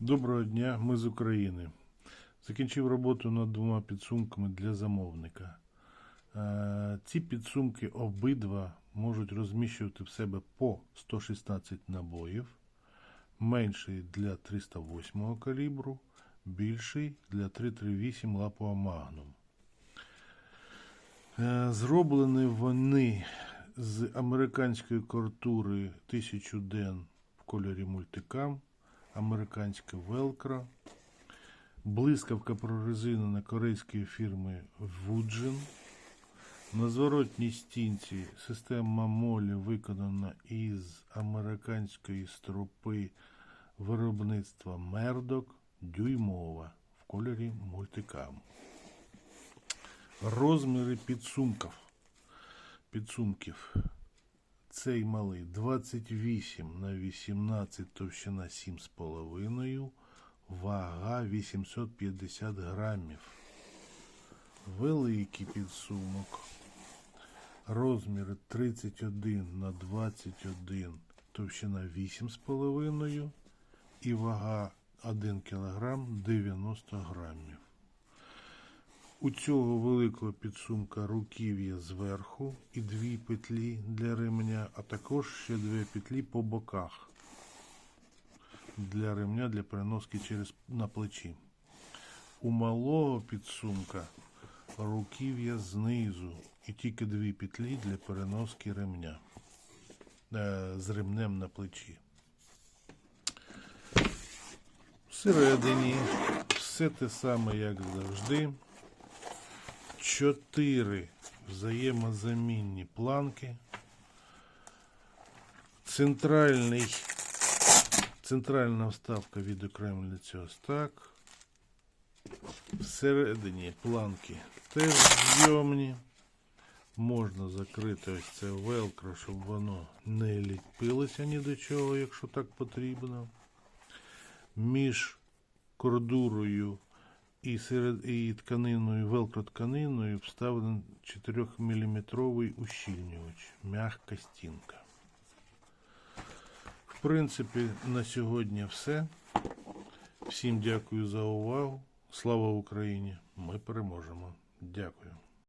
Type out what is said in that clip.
Доброго дня, ми з України. Закінчив роботу над двома підсумками для замовника. Е, Ці підсумки обидва можуть розміщувати в себе по 116 набоїв, менший для 308 калібру, більший для 338 лапового магнум. Е, Зроблені вони з американської кортури 1000 ден в кольорі мультикам, американське велкро, блискавка прорезинена корейської фірми Woodgen. На зворотній стінці система молі виконана із американської стропи виробництва Мердок дюймова в кольорі мультикам. Розміри підсумків. підсумків. Цей малий 28 на 18 товщина 7,5, вага 850 грамів. Великий підсумок. Розміри 31 на 21 товщина 8,5 і вага 1 кг 90 грамів. У цього великого підсумка руків'я зверху і дві петлі для ремня, а також ще дві петлі по боках для ремня для переноски через на плечі. У малого підсумка руків'я знизу і тільки дві петлі для переноски ремня е, з ремнем на плечі. Всередині все те саме, як завжди. Чотири взаємозамінні планки. Центральний, центральна вставка відокремлюється ось так. Всередині планки теж зйомні. Можна закрити ось це велкро, щоб воно не ліпилося ні до чого, якщо так потрібно. Між кордурою і серед і тканиною, велкро тканиною вставлений 4-мм ущільнювач, м'яка стінка. В принципі, на сьогодні все. Всім дякую за увагу. Слава Україні! Ми переможемо. Дякую.